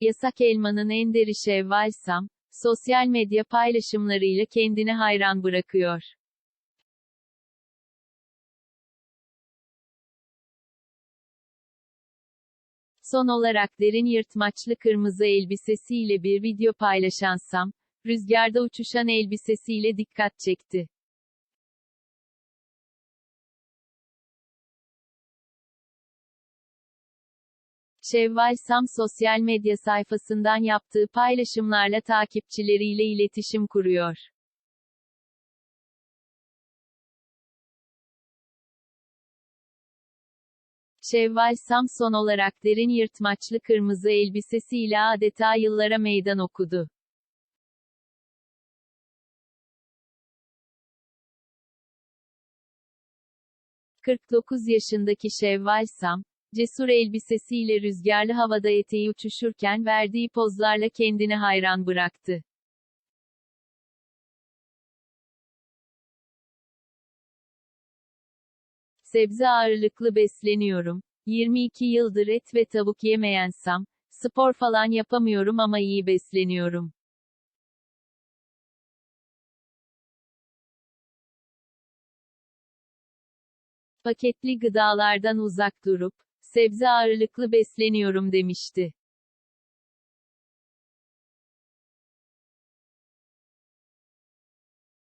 Yasak elmanın enderi Şevval Sam, sosyal medya paylaşımlarıyla kendini hayran bırakıyor. Son olarak derin yırtmaçlı kırmızı elbisesiyle bir video paylaşan Sam, rüzgarda uçuşan elbisesiyle dikkat çekti. Şevval Sam sosyal medya sayfasından yaptığı paylaşımlarla takipçileriyle iletişim kuruyor. Şevval Sam son olarak derin yırtmaçlı kırmızı elbisesiyle adeta yıllara meydan okudu. ...49 yaşındaki Şevval Sam, cesur elbisesiyle rüzgarlı havada eteği uçuşurken verdiği pozlarla kendini hayran bıraktı. Sebze ağırlıklı besleniyorum. 22 yıldır et ve tavuk yemeyen Sam, spor falan yapamıyorum ama iyi besleniyorum. Paketli gıdalardan uzak durup, sebze ağırlıklı besleniyorum demişti.